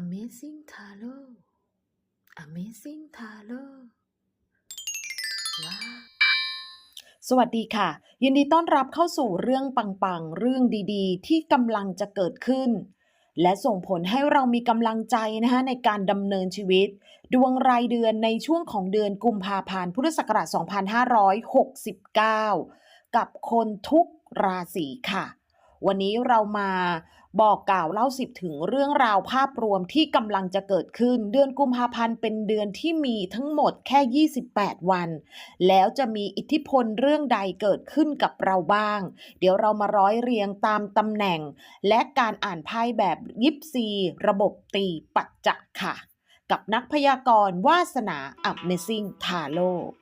Amazing Tarot Amazing Tarot ว้าสวัสดีค่ะ ยินดีต้อนรับเข้าสู่เรื่องปังๆ เรื่องดีๆ ที่กำลังจะเกิดขึ้น และส่งผลให้เรามีกำลังใจนะคะในการดำเนินชีวิต ดวงรายเดือนในช่วงของเดือนกุมภาพันธ์พุทธศักราช 2569 กับคนทุกราศีค่ะ วันนี้เรามาบอกกล่าวเล่าสิบถึงเรื่องราวภาพรวมที่กำลังจะเกิดขึ้น เดือนกุมภาพันธ์เป็นเดือนที่มีทั้งหมดแค่ 28 วัน แล้วจะมีอิทธิพลเรื่องใดเกิดขึ้นกับเราบ้าง เดี๋ยวเรามาร้อยเรียงตามตำแหน่ง และการอ่านไพ่แบบยิปซี ระบบตีปัจจักค่ะ กับนักพยากรณ์วาสนา Amazing Tarot เร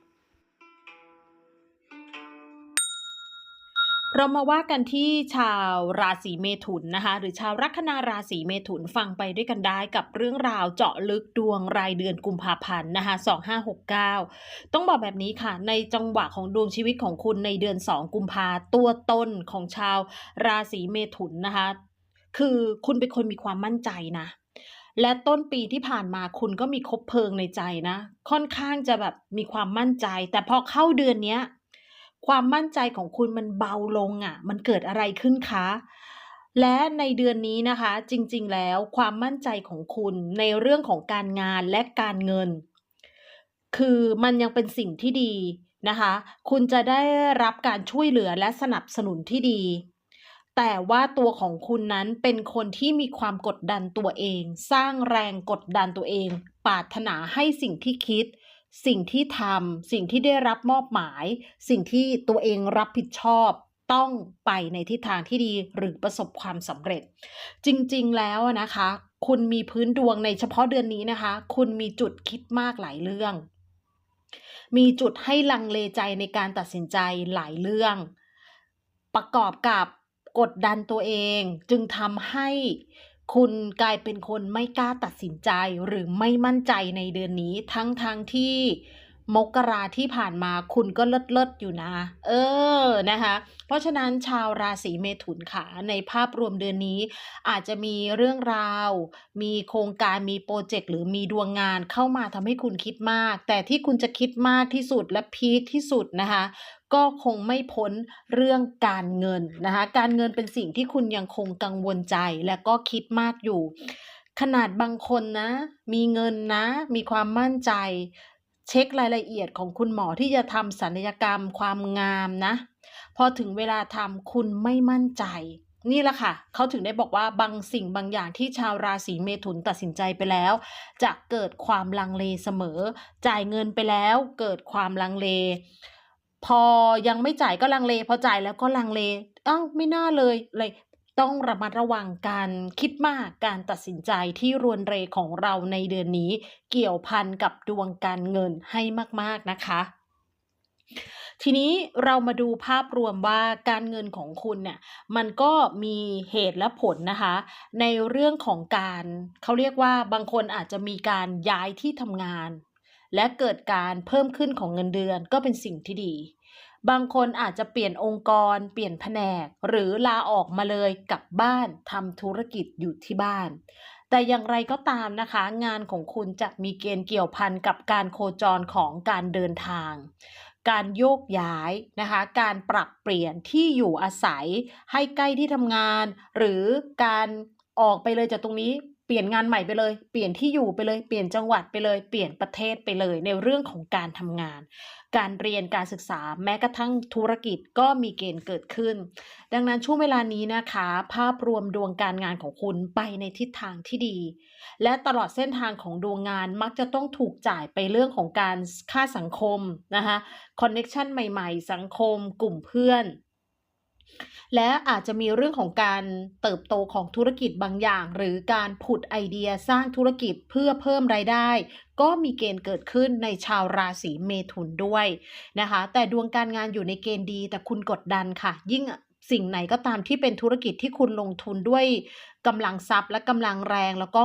เรามาว่ากันที่ชาวราศีเมถุนนะคะ หรือชาวลัคนาราศีเมถุนฟังไปด้วยกันได้กับเรื่องราวเจาะลึกดวงรายเดือนกุมภาพันธ์นะคะ2569 ต้องบอกแบบนี้ค่ะ ในจังหวะของดวงชีวิตของคุณในเดือน 2 กุมภาตัวตนของชาวราศีเมถุนนะคะ คือคุณเป็นคนมีความมั่นใจนะ และต้นปีที่ผ่านมาคุณก็มีคบเพลิงในใจนะ ค่อนข้างจะแบบมีความมั่นใจ แต่พอเข้าเดือนเนี้ย ความมั่นใจของคุณมันเบาลงอะ่ะ มันเกิดอะไรขึ้นคะ และในเดือนนี้นะคะ จริงๆแล้วความมั่นใจของคุณในเรื่องของการงานและการเงิน คือมันยังเป็นสิ่งที่ดีนะคะ คุณจะได้รับการช่วยเหลือและสนับสนุนที่ดี แต่ว่าตัวของคุณนั้นเป็นคนที่มีความกดดันตัวเอง สร้างแรงกดดันตัวเอง ปรารถนาให้สิ่งที่คิด สิ่งที่ทำสิ่งที่ได้รับมอบหมาย สิ่งที่ตัวเองรับผิดชอบ ต้องไปในทิศทางที่ดีหรือประสบความสำเร็จ จริงๆแล้วนะคะ คุณมีพื้นดวงในเฉพาะเดือนนี้นะคะ คุณมีจุดคิดมากหลายเรื่อง มีจุดให้ลังเลใจในการตัดสินใจหลายเรื่อง ประกอบกับกดดันตัวเองจึงทำให้ คุณกลายเป็นคนไม่กล้าตัดสินใจหรือไม่มั่นใจในเดือนนี้ ทั้งทางที่มกราที่ผ่านมาคุณก็เลิศเลิศอยู่นะ เออนะคะ เพราะฉะนั้นชาวราศีเมถุนค่ะในภาพรวมเดือนนี้ อาจจะมีเรื่องราว มีโครงการมีโปรเจกต์หรือมีดวงงานเข้ามาทำให้คุณคิดมาก แต่ที่คุณจะคิดมากที่สุดและพีคที่สุดนะคะ ก็คงไม่พ้นเรื่องการเงินนะคะการเงินเป็นสิ่งที่คุณยังคงกังวลใจและก็คิดมากอยู่ ขนาดบางคนนะ มีเงินนะ มีความมั่นใจ เช็ครายละเอียดของคุณหมอที่จะทำศัลยกรรม ความงามนะ พอถึงเวลาทำคุณไม่มั่นใจนี่แหละค่ะ เขาถึงได้บอกว่าบางสิ่งบางอย่างที่ชาวราศีเมถุนตัดสินใจไปแล้ว จะเกิดความลังเลเสมอ จ่ายเงินไปแล้ว เกิดความลังเล พอยังไม่จ่ายก็ลังเล พอจ่ายแล้วก็ลังเลอ้าไม่น่าเลยเลยต้องระมัดระวังการคิดมากการตัดสินใจที่รวนเรของเราในเดือนนี้ เกี่ยวพันกับดวงการเงินให้มากๆนะคะ ทีนี้เรามาดูภาพรวมว่าการเงินของคุณเนี่ยมันก็มีเหตุและผลนะคะ ในเรื่องของการเขาเรียกว่าบางคนอาจจะมีการย้ายที่ทำงาน และเกิดการเพิ่มขึ้นของเงินเดือนก็เป็นสิ่งที่ดี บางคนอาจจะเปลี่ยนองค์กร เปลี่ยนแผนก หรือลาออกมาเลยกลับบ้านทำธุรกิจอยู่ที่บ้าน แต่อย่างไรก็ตามนะคะ งานของคุณจะมีเกณฑ์เกี่ยวพันกับการโคจรของการเดินทาง การโยกย้ายนะคะ การปรับเปลี่ยนที่อยู่อาศัย ให้ใกล้ที่ทำงาน หรือการออกไปเลยจากตรงนี้ ปลี่ยนงานใหม่ไปเลย เปลี่ยนที่อยู่ไปเลย เปลี่ยนจังหวัดไปเลย เปลี่ยนประเทศไปเลย ในเรื่องของการทำงาน การเรียน การศึกษา แม้กระทั่งธุรกิจก็มีเกณฑ์เกิดขึ้น ดังนั้นช่วงเวลานี้นะคะ ภาพรวมดวงการงานของคุณไปในทิศทางที่ดี และตลอดเส้นทางของดวงงานมักจะต้องถูกจ่ายไปเรื่องของการค่าสังคมนะคะ คอนเน็ชันใหม่ ๆ สังคม กลุ่มเพื่อน และอาจจะมีเรื่องของการเติบโตของธุรกิจบางอย่าง หรือการผุดไอเดียสร้างธุรกิจเพื่อเพิ่มรายได้ ก็มีเกณฑ์เกิดขึ้นในชาวราศีเมถุนด้วยนะคะ แต่ดวงการงานอยู่ในเกณฑ์ดี แต่คุณกดดันค่ะ ยิ่งสิ่งไหนก็ตามที่เป็นธุรกิจที่คุณลงทุนด้วยกำลังทรัพย์และกำลังแรงแล้วก็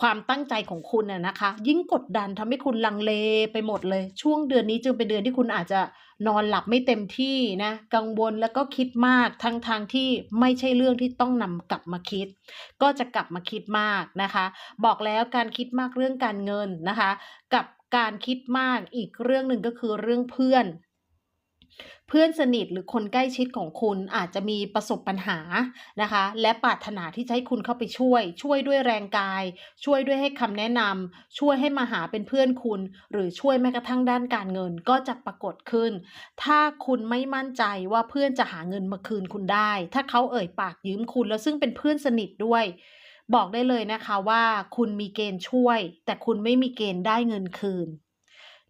ความตั้งใจของคุณน่ะนะคะ ยิ่งกดดันทำให้คุณลังเลไปหมดเลย ช่วงเดือนนี้จึงเป็นเดือนที่คุณอาจจะนอนหลับไม่เต็มที่นะ กังวลแล้วก็คิดมากทั้งทางที่ไม่ใช่เรื่องที่ต้องนำกลับมาคิด ก็จะกลับมาคิดมากนะคะ บอกแล้วการคิดมากเรื่องการเงินนะคะ กับการคิดมากอีกเรื่องหนึ่งก็คือเรื่องเพื่อน เพื่อนสนิทหรือคนใกล้ชิดของคุณอาจจะมีประสบปัญหานะคะ และปรารถนาที่จะให้คุณเข้าไปช่วย ช่วยด้วยแรงกาย ช่วยด้วยให้คำแนะนำช่วยให้มาหาเป็นเพื่อนคุณ หรือช่วยแม้กระทั่งด้านการเงินก็จะปรากฏขึ้น ถ้าคุณไม่มั่นใจว่าเพื่อนจะหาเงินมาคืนคุณได้ ถ้าเขาเอ่ยปากยืมคุณแล้วซึ่งเป็นเพื่อนสนิทด้วยบอกได้เลยนะคะว่าคุณมีเกณฑ์ช่วย แต่คุณไม่มีเกณฑ์ได้เงินคืน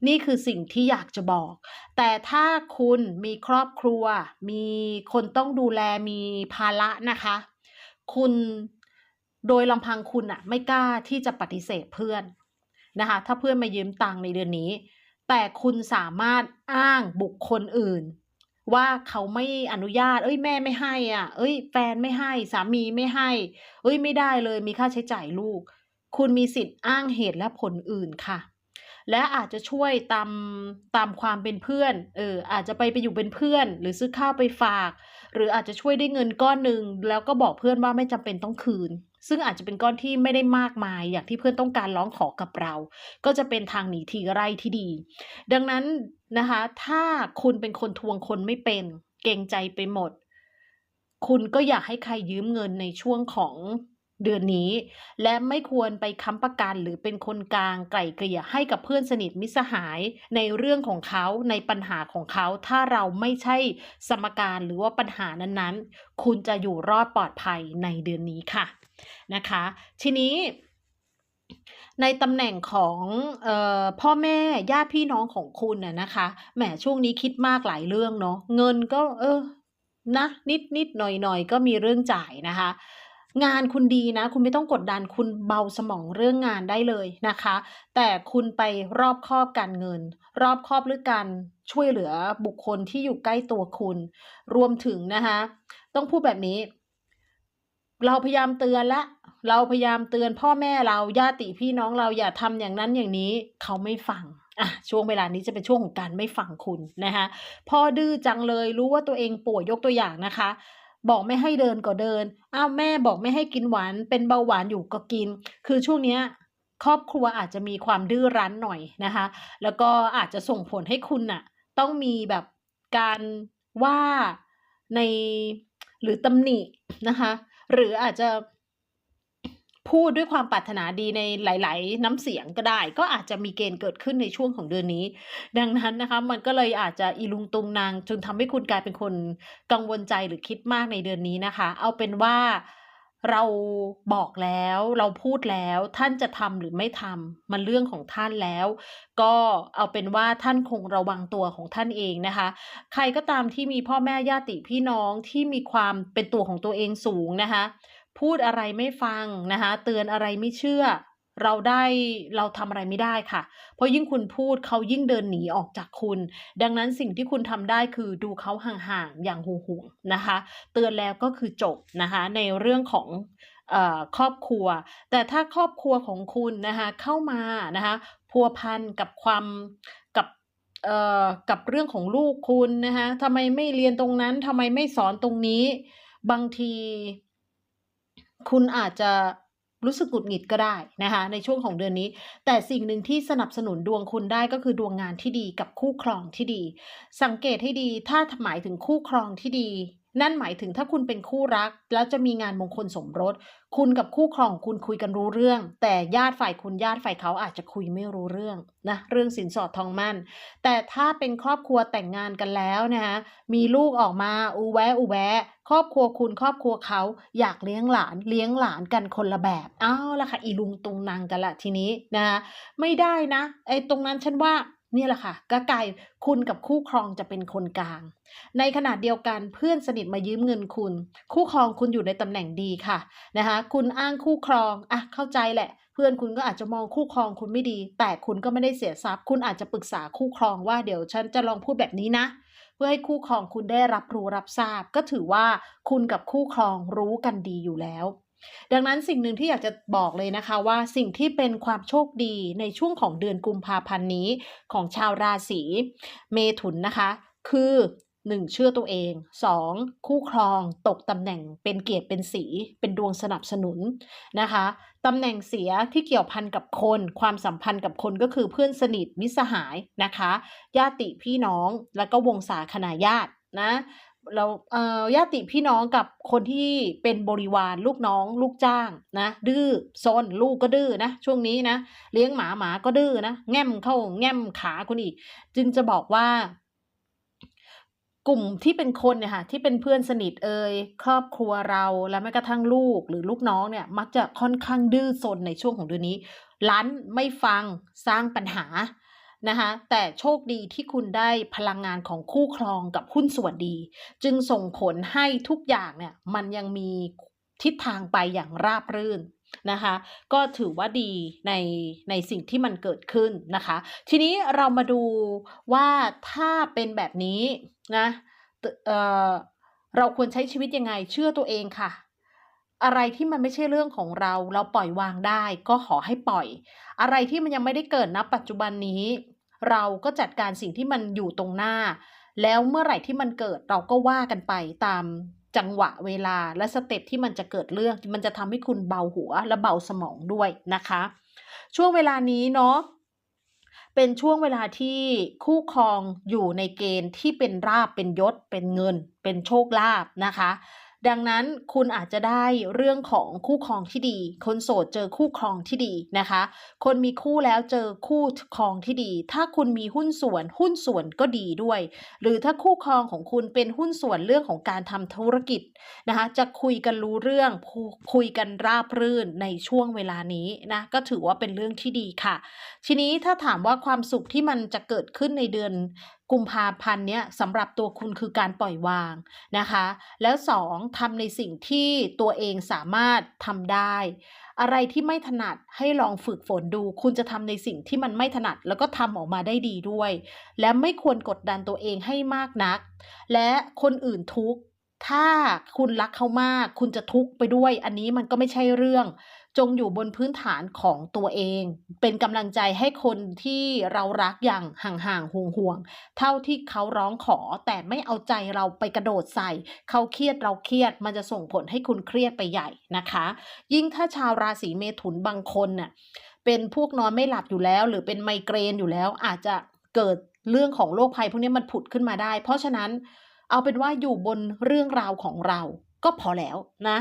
นี่คือสิ่งที่อยากจะบอก แต่ถ้าคุณมีครอบครัว มีคนต้องดูแลมีภาระนะคะ คุณโดยลำพังคุณอะไม่กล้าที่จะปฏิเสธเพื่อนนะคะ ถ้าเพื่อนมายืมตังค์ในเดือนนี้ แต่คุณสามารถอ้างบุคคลอื่น ว่าเขาไม่อนุญาต เอ้ยแม่ไม่ให้อะ เอ้ย แฟนไม่ให้สามีไม่ให้ เอ้ยไม่ได้เลยมีค่าใช้จ่ายลูก คุณมีสิทธิ์อ้างเหตุและผลอื่นค่ะ และอาจจะช่วยตามตามความเป็นเพื่อน เออ อาจจะไปไปอยู่เป็นเพื่อน หรือซื้อข้าวไปฝาก หรืออาจจะช่วยได้เงินก้อนหนึ่งแล้วก็บอกเพื่อนว่าไม่จำเป็นต้องคืน ซึ่งอาจจะเป็นก้อนที่ไม่ได้มากมาย อย่างที่เพื่อนต้องการร้องขอกับเรา ก็จะเป็นทางหนีทีไรที่ดี ดังนั้นนะคะ ถ้าคุณเป็นคนทวงคนไม่เป็น เกรงใจไปหมด คุณก็อยากให้ใครยืมเงินในช่วงของ เดือนนี้ และไม่ควรไปค้ำประกันหรือเป็นคนกลางไกล่เกลี่ยให้กับเพื่อนสนิทมิสหายในเรื่องของเขาในปัญหาของเขาถ้าเราไม่ใช่สมการหรือว่าปัญหานั้นๆ คุณจะอยู่รอดปลอดภัยในเดือนนี้ค่ะนะคะ ทีนี้ในตำแหน่งของออพ่อแม่ญาติพี่น้องของคุณน่ะนะคะแหมช่วงนี้คิดมากหลายเรื่องเนาะเงินก็เออนะนิดนิดหน่อยหน่อยก็มีเรื่องจ่ายนะคะ งานคุณดีนะ คุณไม่ต้องกดดันคุณเบาสมองเรื่องงานได้เลยนะคะ แต่คุณไปรอบครอบการเงิน รอบครอบเรื่อการช่วยเหลือบุคคลที่อยู่ใกล้ตัวคุณ รวมถึงนะคะต้องพูดแบบนี้ เราพยายามเตือนและเราพยายามเตือนพ่อแม่เราญาติพี่น้องเราอย่าทำอย่างนั้นอย่างนี้เขาไม่ฟังอะช่วงเวลานี้จะเป็นช่วงของการไม่ฟังคุณนะคะพ่อดื้อจังเลยรู้ว่าตัวเองป่วยยกตัวอย่างนะคะ บอกไม่ให้เดินก็เดิน อ้าวแม่บอกไม่ให้กินหวาน เป็นเบาหวานอยู่ก็กิน คือช่วงเนี้ยครอบครัวอาจจะมีความดื้อรั้นหน่อยนะคะ แล้วก็อาจจะส่งผลให้คุณน่ะ ต้องมีแบบการว่าในหรือตำหนินะคะ หรืออาจจะ พูดด้วยความปรารถนาดีในหลาย ๆ น้ำเสียงก็ได้ ก็อาจจะมีเกณฑ์เกิดขึ้นในช่วงของเดือนนี้ ดังนั้นนะคะ มันก็เลยอาจจะอีลุงตุงนางจนทำให้คุณกลายเป็นคนกังวลใจหรือคิดมากในเดือนนี้นะคะ เอาเป็นว่าเราบอกแล้วเราพูดแล้วท่านจะทำหรือไม่ทำมันเรื่องของท่านแล้ว ก็เอาเป็นว่าท่านคงระวังตัวของท่านเองนะคะ ใครก็ตามที่มีพ่อแม่ญาติพี่น้องที่มีความเป็นตัวของตัวเองสูงนะคะ พูดอะไรไม่ฟังนะคะเตือนอะไรไม่เชื่อ เราได้เราทำอะไรไม่ได้ค่ะ เพราะยิ่งคุณพูดเขายิ่งเดินหนีออกจากคุณ ดังนั้นสิ่งที่คุณทำได้คือดูเขาห่างๆอย่างห่วงๆนะคะ เตือนแล้วก็คือจบนะคะในเรื่องของครอบครัว แต่ถ้าครอบครัวของคุณนะคะเข้ามานะคะพัวพันกับความกับเอ่อกับเรื่องของลูกคุณนะคะทำไมไม่เรียนตรงนั้นทำไมไม่สอนตรงนี้ บางที คุณอาจจะรู้สึกหงุดหงิดก็ได้นะคะในช่วงของเดือนนี้ แต่สิ่งหนึ่งที่สนับสนุนดวงคุณได้ก็คือดวงงานที่ดีกับคู่ครองที่ดี สังเกตให้ดีถ้าหมายถึงคู่ครองที่ดี นั่นหมายถึงถ้าคุณเป็นคู่รัก แล้วจะมีงานมงคลสมรส คุณกับคู่ครองของคุณคุยกันรู้เรื่อง แต่ญาติฝ่ายคุณญาติฝ่ายเขาอาจจะคุยไม่รู้เรื่องนะเรื่องสินสอดทองมั่น แต่ถ้าเป็นครอบครัวแต่งงานกันแล้วนะคะมีลูกออกมาอูแวะอูแวะครอบครัวคุณครอบครัวเขาอยากเลี้ยงหลานเลี้ยงหลานกันคนละแบบอ้าวละค่ะอีลุงตุงนางกันละทีนี้นะคะไม่ได้นะไอ้ตรงนั้นฉันว่า เนี่ยแหละค่ะก็กลายคุณกับคู่ครองจะเป็นคนกลาง ในขณะเดียวกันเพื่อนสนิทมายืมเงินคุณ คู่ครองคุณอยู่ในตำแหน่งดีค่ะนะคะคุณอ้างคู่ครองอะเข้าใจแหละ เพื่อนคุณก็อาจจะมองคู่ครองคุณไม่ดี แต่คุณก็ไม่ได้เสียทรัพย์ คุณอาจจะปรึกษาคู่ครองว่าเดี๋ยวฉันจะลองพูดแบบนี้นะ เพื่อให้คู่ครองคุณได้รับรู้รับทราบ ก็ถือว่าคุณกับคู่ครองรู้กันดีอยู่แล้ว ดังนั้นสิ่งหนึ่งที่อยากจะบอกเลยนะคะว่าสิ่งที่เป็นความโชคดีในช่วงของเดือนกุมภาพันธ์นี้ของชาวราศีเมถุนนะคะ คือ 1. เชื่อตัวเอง 2. คู่ครองตกตำแหน่งเป็นเกียรติเป็นสี เป็นดวงสนับสนุนนะคะตำแหน่งเสียที่เกี่ยวพันกับคน ความสัมพันธ์กับคนก็คือเพื่อนสนิทมิสหายนะคะ ญาติพี่น้องแล้วก็วงศาคณาญาตินะ เราเอ่อญาติพี่น้องกับคนที่เป็นบริวารลูกน้อง ลูกจ้างนะ ดื้อซนลูกก็ดื้อนะ ช่วงนี้นะ เลี้ยงหมาหมาก็ดื้อนะ แง่มเข้าแง่มขาคุณอีก จึงจะบอกว่ากลุ่มที่เป็นคนเนี่ยค่ะที่เป็นเพื่อนสนิทเอ่ยครอบครัวเราและแม้กระทั่งลูกหรือลูกน้องเนี่ย มักจะค่อนข้างดื้อซนในช่วงของเดือนนี้ลั้นไม่ฟังสร้างปัญหา นะคะแต่โชคดีที่คุณได้พลังงานของคู่ครองกับหุ้นส่วนดี จึงส่งผลให้ทุกอย่างเนี่ยมันยังมีทิศทางไปอย่างราบรื่นนะคะก็ถือว่าดีในในสิ่งที่มันเกิดขึ้นนะคะ ทีนี้เรามาดูว่าถ้าเป็นแบบนี้นะเออเราควรใช้ชีวิตยังไงเชื่อตัวเองค่ะ อะไรที่มันไม่ใช่เรื่องของเรา เราปล่อยวางได้ ก็ขอให้ปล่อย อะไรที่มันยังไม่ได้เกิดณปัจจุบันนี้ เราก็จัดการสิ่งที่มันอยู่ตรงหน้า แล้วเมื่อไหร่ที่มันเกิดเราก็ว่ากันไปตามจังหวะเวลาและสเต็ปที่มันจะเกิดเรื่อง มันจะทำให้คุณเบาหัวและเบาสมองด้วยนะคะ ช่วงเวลานี้เนาะเป็นช่วงเวลาที่คู่ครองอยู่ในเกณฑ์ที่เป็นราบเป็นยศ เป็นเงิน เป็นโชคลาภนะคะ ดังนั้นคุณอาจจะได้เรื่องของคู่ครองที่ดี คนโสดเจอคู่ครองที่ดีนะคะ คนมีคู่แล้วเจอคู่ครองที่ดี ถ้าคุณมีหุ้นส่วน หุ้นส่วนก็ดีด้วย หรือถ้าคู่ครองของคุณเป็นหุ้นส่วนเรื่องของการทำธุรกิจนะคะ จะคุยกันรู้เรื่องคุคุยกันราบรื่นในช่วงเวลานี้นะก็ถือว่าเป็นเรื่องที่ดีค่ะ ทีนี้ถ้าถามว่าความสุขที่มันจะเกิดขึ้นในเดือน กุมภาพันธ์เนี้ยสำหรับตัวคุณคือการปล่อยวางนะคะ แล้วสองทำในสิ่งที่ตัวเองสามารถทำได้ อะไรที่ไม่ถนัดให้ลองฝึกฝนดู คุณจะทำในสิ่งที่มันไม่ถนัด แล้วก็ทำออกมาได้ดีด้วย และไม่ควรกดดันตัวเองให้มากนัก และคนอื่นทุก ถ้าคุณรักเขามาก คุณจะทุกข์ไปด้วย อันนี้มันก็ไม่ใช่เรื่อง จงอยู่บนพื้นฐานของตัวเอง เป็นกำลังใจให้คนที่เรารักอย่างห่างๆห่วงๆเท่าที่เขาร้องขอแต่ไม่เอาใจเราไปกระโดดใส่ เขาเครียดเราเครียด มันจะส่งผลให้คุณเครียดไปใหญ่นะคะ ยิ่งถ้าชาวราศีเมถุนบางคนน่ะเป็นพวกนอนไม่หลับอยู่แล้ว หรือเป็นไมเกรนอยู่แล้วอาจจะเกิดเรื่องของโรคภัยพวกนี้มันผุดขึ้นมาได้ เพราะฉะนั้น เอาเป็นว่าอยู่บนเรื่องราวของเราก็พอแล้วนะ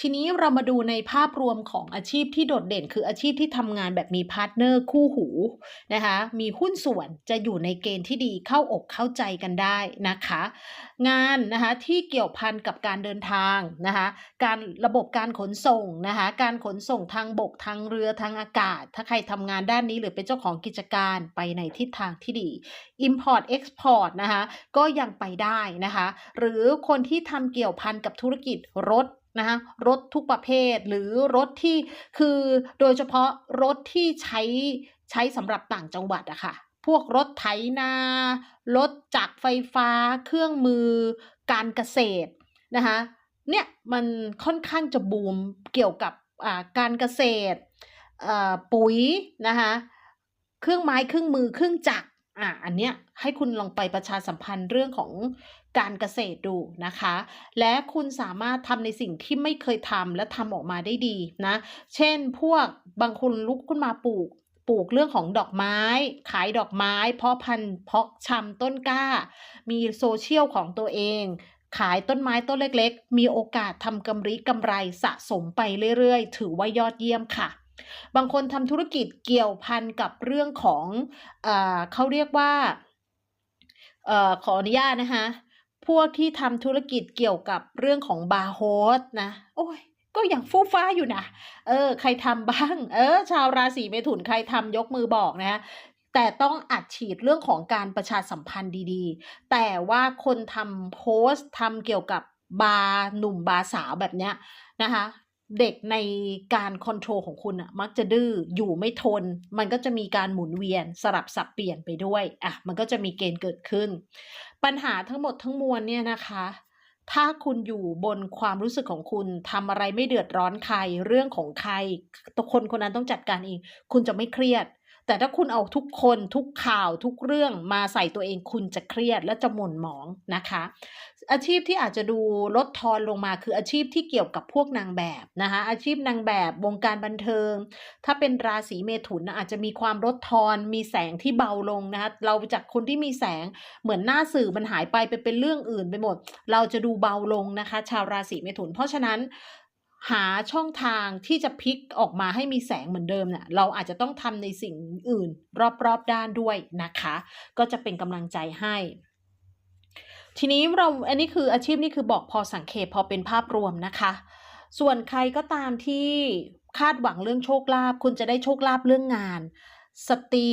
ทีนี้เรามาดูในภาพรวมของอาชีพที่โดดเด่น คืออาชีพที่ทำงานแบบมีพาร์ทเนอร์คู่หูนะคะมีหุ้นส่วนจะอยู่ในเกณฑ์ที่ดีเข้าอกเข้าใจกันได้นะคะ งานนะคะที่เกี่ยวพันกับการเดินทางนะคะการระบบการขนส่งนะคะการขนส่งทางบกทางเรือทางอากาศ ถ้าใครทำงานด้านนี้หรือเป็นเจ้าของกิจการไปในทิศทางที่ดี Import Export นะคะก็ยังไปได้นะคะหรือคนที่ทำเกี่ยวพันกับธุรกิจรถ นะคะรถทุกประเภทหรือรถที่คือโดยเฉพาะรถที่ใช้ใช้สำหรับต่างจังหวัดอะค่ะพวกรถไถนา รถจักรไฟฟ้า เครื่องมือ การเกษตรนะคะเนี่ยมันค่อนข้างจะบูมเกี่ยวกับการเกษตรปุ๋ยนะคะเครื่องไม้เครื่องมือเครื่องจักร อ่าอันเนี้ยให้คุณลองไปประชาสัมพันธ์เรื่องของการเกษตรดูนะคะ และคุณสามารถทำในสิ่งที่ไม่เคยทำและทำออกมาได้ดีนะ เช่นพวกบางคนลุกขึ้นมาปลูกปลูกเรื่องของดอกไม้ ขายดอกไม้ เพาะพันธุ์เพาะชำต้นกล้า มีโซเชียลของตัวเอง ขายต้นไม้ต้นเล็ก ๆ มีโอกาสทำกำไรกำไรสะสมไปเรื่อย ๆ ถือว่ายอดเยี่ยมค่ะ บางคนทำธุรกิจเกี่ยวพันกับเรื่องของเออเขาเรียกว่าเอ่อขออนุญาตนะคะพวกที่ทำธุรกิจเกี่ยวกับเรื่องของบาร์โฮสนะ โอ้ยก็ยังฟู่ฟ้าอยู่นะ เออ ใครทำบ้าง เออ ชาวราศีเมถุนใครทำยกมือบอกนะคะแต่ต้องอัดฉีดเรื่องของการประชาสัมพันธ์ดีๆ แต่ว่าคนทำโพสต์ทำเกี่ยวกับบาร์หนุ่มบาร์สาวแบบเนี้ยนะคะ เด็กในการคอนโทรลของคุณอะมักจะดื้ออยู่ไม่ทน มันก็จะมีการหมุนเวียนสลับสับเปลี่ยนไปด้วยอะมันก็จะมีเกณฑ์เกิดขึ้น ปัญหาทั้งหมดทั้งมวลเนี่ยนะคะ ถ้าคุณอยู่บนความรู้สึกของคุณทำอะไรไม่เดือดร้อนใคร เรื่องของใครตัวคนคนนั้นต้องจัดการเอง คุณจะไม่เครียด แต่ถ้าคุณเอาทุกคนทุกข่าวทุกเรื่องมาใส่ตัวเองคุณจะเครียดและจะหม่นหมองนะคะ อาชีพที่อาจจะดูลดทอนลงมาคืออาชีพที่เกี่ยวกับพวกนางแบบนะคะ อาชีพนางแบบวงการบันเทิง ถ้าเป็นราศีเมถุนนะอาจจะมีความลดทอน มีแสงที่เบาลงนะคะเราจากคนที่มีแสงเหมือนหน้าสื่อมันหายไปไปเป็นเรื่องอื่นไปหมด เราจะดูเบาลงนะคะ ชาวราศีเมถุน เพราะฉะนั้น หาช่องทางที่จะพลิกออกมาให้มีแสงเหมือนเดิมเนี่ยเราอาจจะต้องทำในสิ่งอื่นรอบๆด้านด้วยนะคะ ก็จะเป็นกำลังใจให้ ทีนี้เราอันนี้คืออาชีพนี่คือบอกพอสังเกตพอเป็นภาพรวมนะคะ ส่วนใครก็ตามที่คาดหวังเรื่องโชคลาภคุณจะได้โชคลาภเรื่องงาน สตรี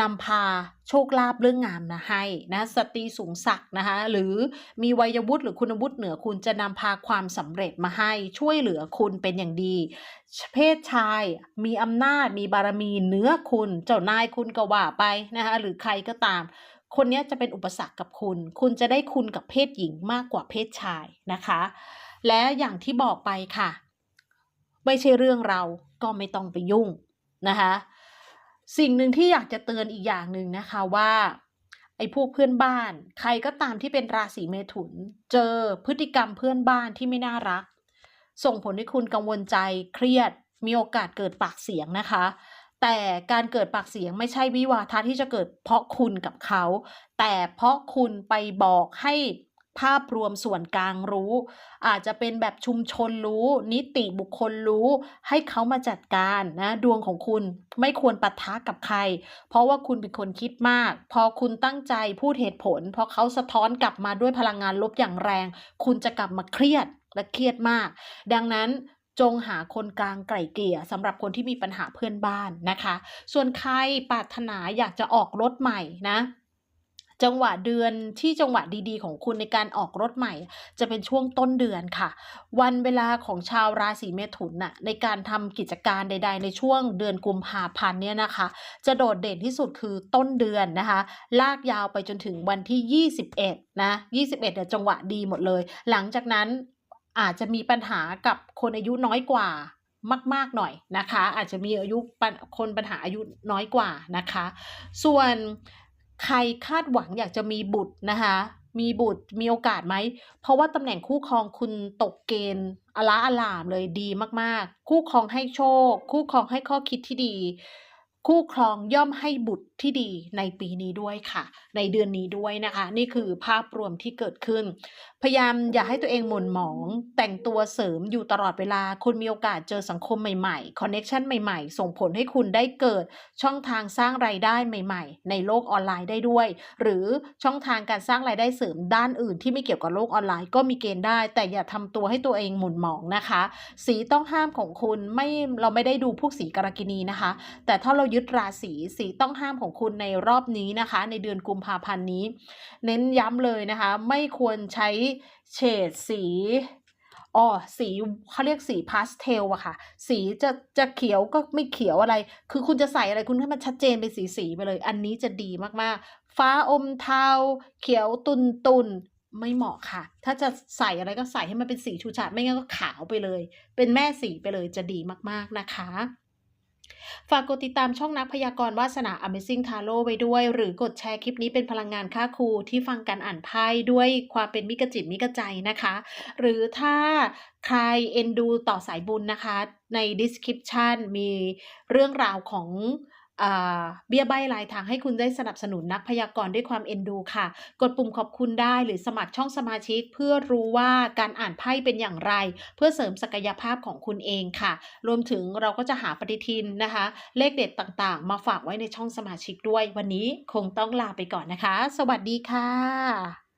นำพาโชคลาภเรื่องงานนะให้นะสตรีสูงศักดิ์นะคะหรือมีวัยวุฒิหรือคุณวุฒิเหนือคุณจะนำพาความสำเร็จมาให้ช่วยเหลือคุณเป็นอย่างดี เพศชายมีอำนาจมีบารมีเหนือคุณ เจ้านายคุณก็ว่าไปนะคะหรือใครก็ตาม คนนี้จะเป็นอุปสรรคกับคุณ คุณจะได้คุณกับเพศหญิงมากกว่าเพศชายนะคะ และอย่างที่บอกไปค่ะ ไม่ใช่เรื่องเราก็ไม่ต้องไปยุ่งนะคะ สิ่งหนึ่งที่อยากจะเตือนอีกอย่างหนึ่งนะคะว่าไอ้พวกเพื่อนบ้าน ใครก็ตามที่เป็นราศีเมถุน เจอพฤติกรรมเพื่อนบ้านที่ไม่น่ารัก ส่งผลให้คุณกังวลใจเครียด มีโอกาสเกิดปากเสียงนะคะ แต่การเกิดปากเสียงไม่ใช่วิวาทะที่จะเกิดเพราะคุณกับเขา แต่เพราะคุณไปบอกให้ ภาพรวมส่วนกลางรู้ อาจจะเป็นแบบชุมชนรู้ นิติบุคคลรู้ ให้เขามาจัดการนะดวงของคุณไม่ควรปะทะกับใคร เพราะว่าคุณเป็นคนคิดมาก พอคุณตั้งใจพูดเหตุผล พอเขาสะท้อนกลับมาด้วยพลังงานลบอย่างแรง คุณจะกลับมาเครียดและเครียดมาก ดังนั้นจงหาคนกลางไกล่เกลี่ยสำหรับคนที่มีปัญหาเพื่อนบ้านนะคะ ส่วนใครปรารถนาอยากจะออกรถใหม่นะ จังหวะเดือนที่จังหวะดีๆ ของคุณในการออกรถใหม่ จะเป็นช่วงต้นเดือนค่ะ วันเวลาของชาวราศีเมถุนน่ะในการทำกิจการใด ๆ ในช่วงเดือนกุมภาพันธ์เนี่ยนะคะ จะโดดเด่นที่สุดคือต้นเดือนนะคะ ลากยาวไปจนถึงวันที่ 21 นะ 21เนี่ยจังหวะดีหมดเลย หลังจากนั้นอาจจะมีปัญหากับคนอายุน้อยกว่ามาก ๆ หน่อยนะคะ อาจจะมีอายุคนปัญหาอายุน้อยกว่านะคะ ส่วน ใครคาดหวังอยากจะมีบุตรนะคะ มีบุตรมีโอกาสไหม เพราะว่าตำแหน่งคู่ครองคุณตกเกณฑ์อลาอลามเลยดีมากๆ คู่ครองให้โชค คู่ครองให้ข้อคิดที่ดี คู่ครองย่อมให้บุตรที่ดีในปีนี้ด้วยค่ะ ในเดือนนี้ด้วยนะคะ นี่คือภาพรวมที่เกิดขึ้น พยายามอย่าให้ตัวเองหม่นหมอง แต่งตัวเสริมอยู่ตลอดเวลา คุณมีโอกาสเจอสังคมใหม่ๆ คอนเน็ชันใหม่ๆ ส่งผลให้คุณได้เกิดช่องทางสร้างรายได้ใหม่ ๆ ในโลกออนไลน์ได้ด้วย หรือช่องทางการสร้างรายได้เสริมด้านอื่นที่ไม่เกี่ยวกับโลกออนไลน์ก็มีเกณฑ์ได้ แต่อย่าทำตัวให้ตัวเองหม่นหมองนะคะ สีต้องห้ามของคุณไม่เราไม่ได้ดูพวกสีกรกินีนะคะ แต่ถ้าเรายึดราศีสีต้องห้ามของคุณในรอบนี้นะคะ ในเดือนกุมภาพันธ์นี้ เน้นย้ำเลยนะคะ ไม่ควรใช้ เฉดสีอ๋อสีเขาเรียกสีพาสเทลอะค่ะ สีจะจะเขียวก็ไม่เขียวอะไร คือคุณจะใส่อะไรคุณให้มันชัดเจนเป็นสีสีไปเลย อันนี้จะดีมากๆ ฟ้าอมเทา เขียวตุนตุนไม่เหมาะค่ะ ถ้าจะใส่อะไรก็ใส่ให้มันเป็นสีชูชาดไม่งั้นก็ขาวไปเลย เป็นแม่สีไปเลยจะดีมากๆนะคะ ฝากกดติดตามช่องนักพยากรณ์วาสนา Amazing Tarot ไว้ด้วย หรือกดแชร์คลิปนี้เป็นพลังงานค่าครูที่ฟังการอ่านไพ่ด้วยความเป็นมิกจิตมิกใจนะคะ หรือถ้าใครเอ็นดูต่อสายบุญนะคะ ใน description มีเรื่องราวของ เบี้ยใบรายทางให้คุณได้สนับสนุนนักพยากรณ์ด้วยความเอ็นดูค่ะ กดปุ่มขอบคุณได้หรือสมัครช่องสมาชิก เพื่อรู้ว่าการอ่านไพ่เป็นอย่างไร เพื่อเสริมศักยภาพของคุณเองค่ะ รวมถึงเราก็จะหาปฏิทินนะคะ เลขเด็ดต่างๆ มาฝากไว้ในช่องสมาชิกด้วย วันนี้คงต้องลาไปก่อนนะคะ สวัสดีค่ะ